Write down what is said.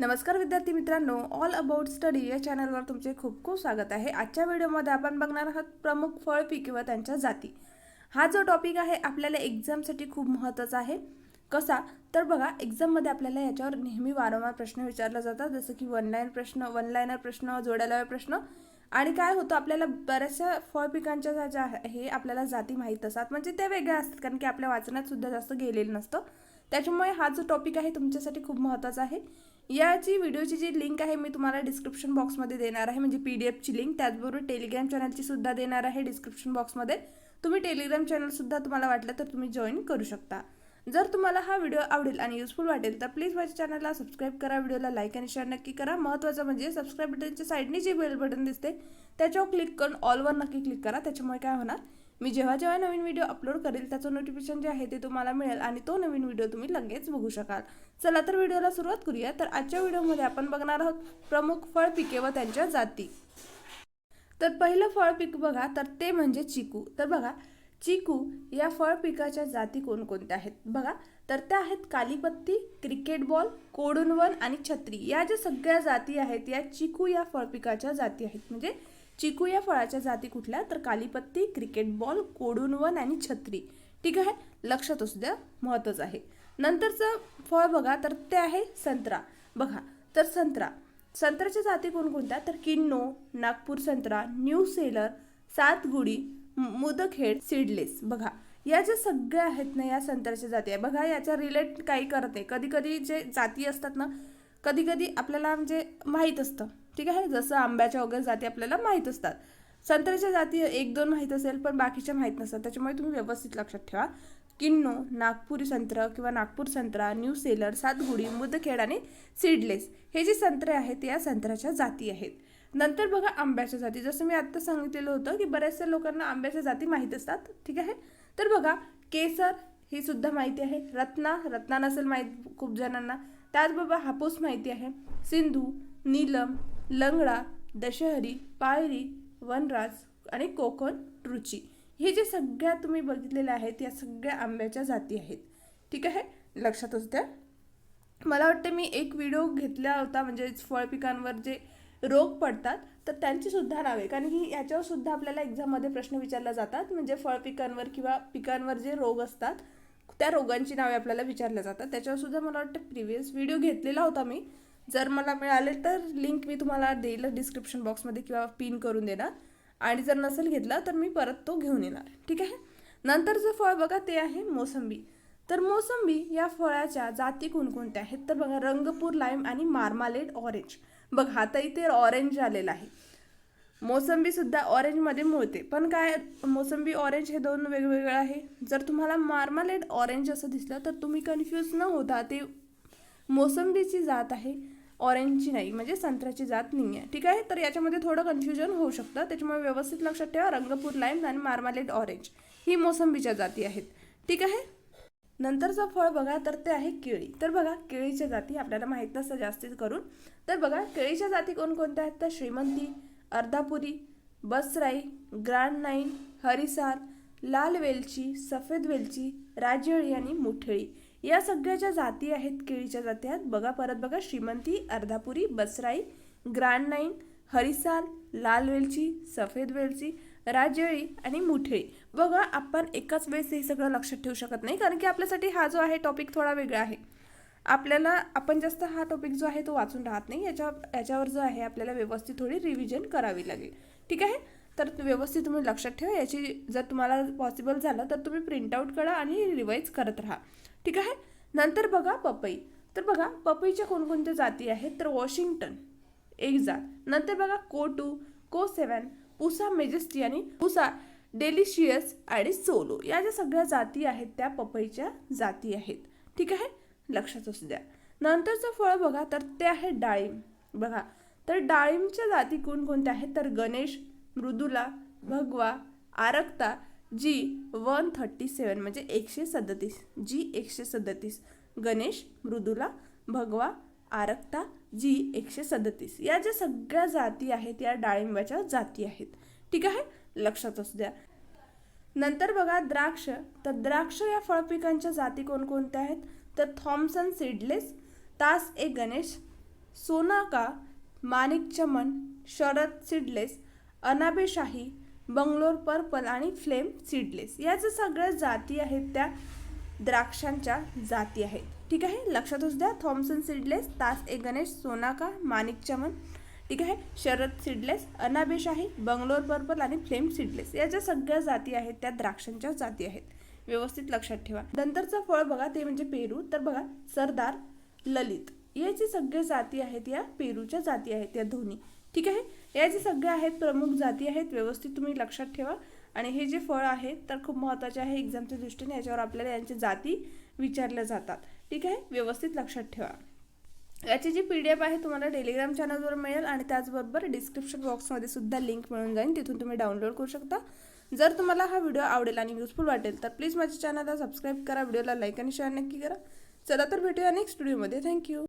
नमस्कार विद्यार्थी मित्रांनो ऑल अबाउट स्टडी या चॅनलवर तुमचे खूप खूप स्वागत आहे. आजच्या व्हिडिओमध्ये आपण बघणार आहोत प्रमुख फळ पीक व त्यांच्या जाती. हा जो टॉपिक आहे आपल्याला एक्झामसाठी खूप महत्त्वाचा आहे. कसा? तर बघा एक्झाममध्ये आपल्याला याच्यावर नेहमी वारंवार प्रश्न विचारला जातात. जसं की वन लाईन प्रश्न वन लाईनर प्रश्न जोड्याला प्रश्न. आणि काय होतं आपल्याला बऱ्याचशा फळ पिकांच्या ज्या ज्या हे आपल्याला जाती माहीत असतात. म्हणजे त्या वेगळ्या असतात कारण की आपल्या वाचनात सुद्धा जास्त गेलेलं नसतं. त्याच्यामुळे हा जो टॉपिक आहे तुमच्यासाठी खूप महत्त्वाचा आहे. याची व्हिडिओची जी लिंक आहे मी तुम्हाला डिस्क्रिप्शन बॉक्समध्ये देणार आहे म्हणजे पी डी एफची लिंक. त्याचबरोबर टेलिग्राम चॅनलची सुद्धा देणार आहे डिस्क्रिप्शन बॉक्समध्ये. तुम्ही टेलिग्राम चॅनलसुद्धा तुम्हाला वाटलं तर तुम्ही जॉईन करू शकता. जर तुम्हाला हा व्हिडिओ आवडेल आणि युजफुल वाटेल तर प्लीज माझ्या चॅनलला सबस्क्राईब करा व्हिडिओला लाईक आणि शेअर नक्की करा. महत्त्वाचं म्हणजे सबस्क्राईब बटनच्या साईडने जे बेल बटन दिसते त्याच्यावर क्लिक करून ऑलवर नक्की क्लिक करा. त्याच्यामुळे काय होणार? मी जेव्हा जेव्हा नवीन व्हिडिओ अपलोड करेल त्याचं नोटिफिकेशन जे आहे ते तुम्हाला मिळेल आणि तो नवीन व्हिडिओ तुम्ही लगेच बघू शकाल. चला तर व्हिडिओला सुरुवात करूया. तर आजच्या व्हिडिओमध्ये आपण बघणार आहोत प्रमुख फळ पिके व त्यांच्या जाती. तर पहिलं फळ पीक बघा तर ते म्हणजे चिकू. तर बघा चिकू या फळ पिकाच्या जाती कोणकोणत्या आहेत? बघा तर त्या आहेत कालीपत्ती क्रिकेट बॉल कोडुनवन आणि छत्री. या ज्या सगळ्या जाती आहेत या चिकू या फळ पिकाच्या जाती आहेत. म्हणजे चिकू या फळाच्या जाती कुठल्या? तर कालीपत्ती क्रिकेट बॉल कोडुनवन आणि छत्री. ठीक आहे? लक्षात असू द्या महत्त्वाचं आहे. नंतरचं फळ बघा तर ते आहे संत्रा. बघा तर संत्रा. संत्र्याच्या जाती कोणकोणत्या? तर किन्नो नागपूर संत्रा new sellar Sathgudi Mudkhed seedless बघा या ज्या सगळ्या आहेत ना या संत्र्याच्या जाती आहे बघा याच्या रिलेट काही करत नाही. कधी कधी जे जाती असतात ना कधी कधी आपल्याला म्हणजे माहीत असतं. ठीक आहे? जसं आंब्याच्या वगैरे जाती आपल्याला माहीत असतात. संत्र्याच्या जाती एक दोन माहीत असेल पण बाकीच्या माहीत नसतात. त्याच्यामुळे तुम्ही व्यवस्थित लक्षात ठेवा. किन्नो नागपुरी संत्र किंवा नागपूर संत्रा न्यू सेलर सातगुडी मुदखेड आणि सीडलेस हे जे संत्रे आहेत या संत्र्याच्या जाती आहेत. नंतर बघा आंब्याच्या जाती. जसं मी आत्ता सांगितलेलं होतं की बऱ्याचशा लोकांना आंब्याच्या जाती माहीत असतात ठीक आहे? तर बघा केसर ही सुद्धा माहिती आहे. रत्ना रत्ना नसेल माहीत खूप जणांना. त्याचबरोबर हापूस माहिती आहे. सिंधू नीलम लंगडा दशहरी पायरी वनराज आणि कोकण रुची. हे जे सगळ्या तुम्ही बघितलेल्या आहेत या सगळ्या आंब्याच्या जाती आहेत. ठीक आहे? लक्षात असू मला वाटतं मी एक व्हिडिओ घेतला होता म्हणजे फळ पिकांवर जे रोग पडतात तर त्यांची सुद्धा नावे. कारण की याच्यावर सुद्धा आपल्याला एक्झाममध्ये प्रश्न विचारला जातात. म्हणजे फळ पिकांवर किंवा पिकांवर जे रोग असतात त्या रोगांची नावे आपल्याला विचारल्या जातात. त्याच्यावर सुद्धा मला वाटतं प्रिव्हियस व्हिडिओ घेतलेला होता मी. जर मला मिळाले तर लिंक मी तुम्हाला देईल डिस्क्रिप्शन बॉक्समध्ये किंवा पिन करून देणार. आणि जर नसेल घेतला तर मी परत तो घेऊन येणार. ठीक आहे? नंतरचं फळ बघा ते आहे मोसंबी. तर मोसंबी या फळाच्या जाती कोणकोणत्या आहेत? तर बघा रंगपूर लाईम आणि मार्मालेड ऑरेंज. बघा आता इथे ऑरेंज आलेला आहे. मोसंबी सुद्धा ऑरेंजमध्ये मिळते. पण काय मोसंबी ऑरेंज हे दोन वेगवेगळं आहे. जर तुम्हाला मार्मालेड ऑरेंज असं दिसलं तर तुम्ही कन्फ्यूज न होता ते मोसंबीची जात आहे. ऑरेंजची नाही म्हणजे संत्र्याची जात नाही आहे ठीक आहे? तर याच्यामध्ये थोडं कन्फ्युजन होऊ शकतं. त्याच्यामुळे व्यवस्थित लक्षात ठेवा रंगपूर लाईम आणि मार्मालेड ऑरेंज ही मोसंबीच्या जाती आहेत. ठीक आहे? नंतरचं फळ बघा तर ते आहे केळी. तर बघा केळीच्या जाती आपल्याला माहीत नसतं जास्तीत करून. तर बघा केळीच्या जाती कोणकोणत्या आहेत? तर श्रीमंती अर्धापुरी बसराई ग्रँड नाईन हरिसाल लाल वेलची सफेद वेलची राजळी आणि मुठळी. या सगळ्याच्या जाती आहेत केळीच्या जाती आहेत. बघा परत बघा श्रीमंती अर्धापुरी बसराई ग्रँड नाईन हरिसाल लाल वेलची सफेद वेलची राजळी आणि मुठळी. बघा आपण एकाच वेळेस हे सगळं लक्षात ठेवू शकत नाही कारण की आपल्यासाठी हा जो आहे टॉपिक थोडा वेगळा आहे. आपल्याला आपण जास्त हा टॉपिक जो आहे तो वाचून राहत नाही याच्या याच्यावर जो आहे आपल्याला व्यवस्थित थोडी रिव्हिजन करावी लागेल. ठीक आहे? तर व्यवस्थित तुम्ही लक्षात ठेवा याची जर तुम्हाला पॉसिबल झालं तर तुम्ही प्रिंटआउट करा आणि रिवाईज करत राहा. ठीक आहे? नंतर बघा पपई. तर बघा पपईच्या कोणकोणत्या जाती आहेत? तर वॉशिंग्टन एक जात. नंतर बघा को टू को सेवन पुसा मेजेस्टी आणि पुसा डेलिशियस आणि सोलो या ज्या सगळ्या जाती आहेत त्या पपईच्या जाती आहेत. ठीक आहे? लक्षात असू द्या. नंतरचं फळ बघा तर ते आहे डाळिंब. बघा तर डाळिंबच्या जाती कोणकोणत्या आहेत? तर गणेश मृदुला भगवा आरक्ता जी वन थर्टी सेवन म्हणजे एकशे सदतीस जी एकशे सदतीस. गणेश मृदुला भगवा आरक्ता जी एकशे सदतीस. या ज्या सगळ्या जाती आहेत या डाळिंबाच्या जाती आहेत. ठीक आहे? लक्षात असू द्या. नंतर बघा द्राक्ष. तर द्राक्ष या फळपिकांच्या जाती कोणकोणत्या आहेत? तर Thompson seedless Tas A Ganesh Sonaka Manik Chaman Sharad seedless Anabeshahi Bangalore purple आणि फ्लेम सीडलेस. या ज्या सगळ्या जाती आहेत त्या द्राक्षांच्या जाती आहेत. ठीक आहे? लक्षात असू द्या. Thompson seedless Tas A Ganesh Sonaka Manik Chaman ठीक आहे शरद सीडलेस अनाबेशाही बंगलोर पर्पल आणि फ्लेम सीडलेस. या ज्या सगळ्या जाती आहेत त्या द्राक्षांच्या जाती आहेत. व्यवस्थित लक्षात ठेवा. नंतरचं फळ बघा ते म्हणजे पेरू. तर बघा सरदार ललित. या जे सगळे जाती आहेत या पेरूच्या जाती आहेत या दोन्ही. ठीक आहे? या जे सगळ्या आहेत प्रमुख जाती आहेत व्यवस्थित तुम्ही लक्षात ठेवा. आणि हे जे फळ आहे तर खूप महत्त्वाचे आहे एक्झामच्या दृष्टीने. याच्यावर आपल्याला यांच्या जाती विचारल्या जातात. ठीक आहे? व्यवस्थित लक्षात ठेवा. याची जी पी डी एफ आहे तुम्हाला टेलिग्राम चॅनलवर मिळेल आणि त्याचबरोबर डिस्क्रिप्शन बॉक्समध्ये सुद्धा लिंक मिळून जाईल. तिथून तुम्ही डाउनलोड करू शकता. जर तुम्हाला हा व्हिडिओ आवडेल आणि युजफुल वाटेल तर प्लीज माझ्या चॅनलला सबस्क्राईब करा व्हिडिओला लाईक आणि शेअर नक्की करा. चला तर भेटूया नेक्स्ट व्हिडिओमध्ये थँक्यू